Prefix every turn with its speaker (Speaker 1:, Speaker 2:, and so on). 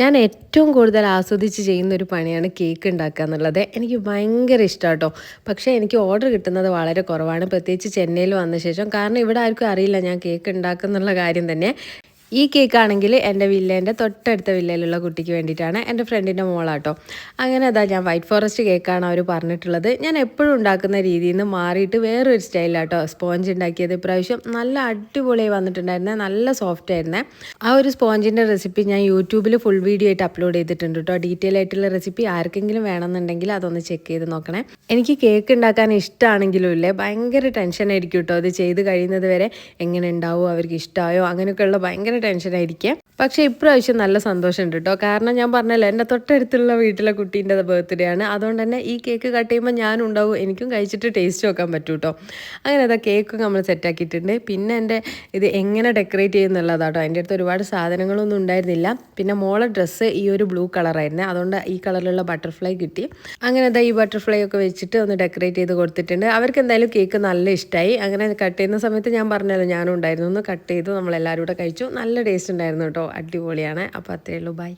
Speaker 1: ഞാൻ ഏറ്റവും കൂടുതൽ ആസ്വദിച്ച് ചെയ്യുന്ന ഒരു പണിയാണ് കേക്ക് ഉണ്ടാക്കുക എന്നുള്ളത്. എനിക്ക് ഭയങ്കര ഇഷ്ടമാണ് കേട്ടോ പക്ഷേ എനിക്ക് ഓർഡർ കിട്ടുന്നത് വളരെ കുറവാണ്. പ്രത്യേകിച്ച് ചെന്നൈയിൽ വന്ന ശേഷം. കാരണം ഇവിടെ ആർക്കും അറിയില്ല ഞാൻ കേക്ക് ഉണ്ടാക്കുന്നുള്ള കാര്യം തന്നെ. ഈ കേക്ക് ആണെങ്കിൽ എന്റെ വില്ലേന്റെ തൊട്ടടുത്ത വില്ലയിലുള്ള കുട്ടിക്ക് വേണ്ടിയിട്ടാണ് എന്റെ ഫ്രണ്ടിന്റെ മോളാട്ടോ. അങ്ങനെ അതാ ഞാൻ വൈറ്റ് ഫോറസ്റ്റ് കേക്കാണ് അവർ പറഞ്ഞിട്ടുള്ളത്. ഞാൻ എപ്പോഴും ഉണ്ടാക്കുന്ന രീതിയിൽ നിന്ന് മാറിയിട്ട് വേറൊരു സ്റ്റൈലാട്ടോ സ്പോഞ്ച് ഉണ്ടാക്കിയത് ഇപ്രാവശ്യം. നല്ല അടിപൊളിയായി വന്നിട്ടുണ്ടായിരുന്നേ നല്ല സോഫ്റ്റ് ആയിരുന്നേ. ആ ഒരു സ്പോഞ്ചിന്റെ റെസിപ്പി ഞാൻ യൂട്യൂബിൽ ഫുൾ വീഡിയോ ആയിട്ട് അപ്ലോഡ് ചെയ്തിട്ടുണ്ട് കേട്ടോ ഡീറ്റെയിൽ ആയിട്ടുള്ള റെസിപ്പി ആർക്കെങ്കിലും വേണമെന്നുണ്ടെങ്കിൽ അതൊന്ന് ചെക്ക് ചെയ്ത് നോക്കണേ. എനിക്ക് കേക്ക് ഉണ്ടാക്കാൻ ഇഷ്ടമാണെങ്കിലും ഇല്ലേ ഭയങ്കര ടെൻഷൻ ആയിരിക്കും കേട്ടോ അത് ചെയ്ത് കഴിയുന്നത് വരെ എങ്ങനെ ഉണ്ടാവുമോ അവർക്ക് ഇഷ്ടമായോ അങ്ങനെയൊക്കെയുള്ള ഭയങ്കര ടെൻഷനായിരിക്കും പക്ഷേ ഇപ്രാവശ്യം നല്ല സന്തോഷമുണ്ട് കേട്ടോ കാരണം ഞാൻ പറഞ്ഞല്ലോ എന്റെ തൊട്ടടുത്തുള്ള വീട്ടിലെ കുട്ടീന്റെ ബർത്ത്ഡേ ആണ്. അതുകൊണ്ട് തന്നെ ഈ കേക്ക് കട്ട് ചെയ്യുമ്പോൾ ഞാനും ഉണ്ടാവും. എനിക്കും കഴിച്ചിട്ട് ടേസ്റ്റ് നോക്കാൻ പറ്റും കേട്ടോ അങ്ങനെ അതാ കേക്ക് നമ്മൾ സെറ്റാക്കിയിട്ടുണ്ട് പിന്നെ എന്റെ ഇത് എങ്ങനെ ഡെക്കറേറ്റ് ചെയ്യുന്നുള്ളതാട്ടോ എന്റെ അടുത്ത് ഒരുപാട് സാധനങ്ങളൊന്നും ഉണ്ടായിരുന്നില്ല. പിന്നെ മോളെ ഡ്രസ്സ് ഈ ഒരു ബ്ലൂ കളറായിരുന്നു അതുകൊണ്ട് ഈ കളറിലുള്ള ബട്ടർഫ്ലൈ കിട്ടി. അങ്ങനെ അതാ ഈ ബട്ടർഫ്ലൈ ഒക്കെ വെച്ചിട്ട് ഒന്ന് ഡെക്കറേറ്റ് ചെയ്ത് കൊടുത്തിട്ടുണ്ട്. അവർക്ക് എന്തായാലും കേക്ക് നല്ല ഇഷ്ടമായി അങ്ങനെ കട്ട് ചെയ്യുന്ന സമയത്ത് ഞാൻ പറഞ്ഞല്ലോ ഞാനും ഉണ്ടായിരുന്നു. ഒന്ന് കട്ട് ചെയ്തു നമ്മളെല്ലാവരും കൂടെ കഴിച്ചു. നല്ല ടേസ്റ്റ് ഉണ്ടായിരുന്നു കേട്ടോ. അടിപൊളിയാണ്. അപ്പോൾ അത്രയേ ഉള്ളൂ. ബൈ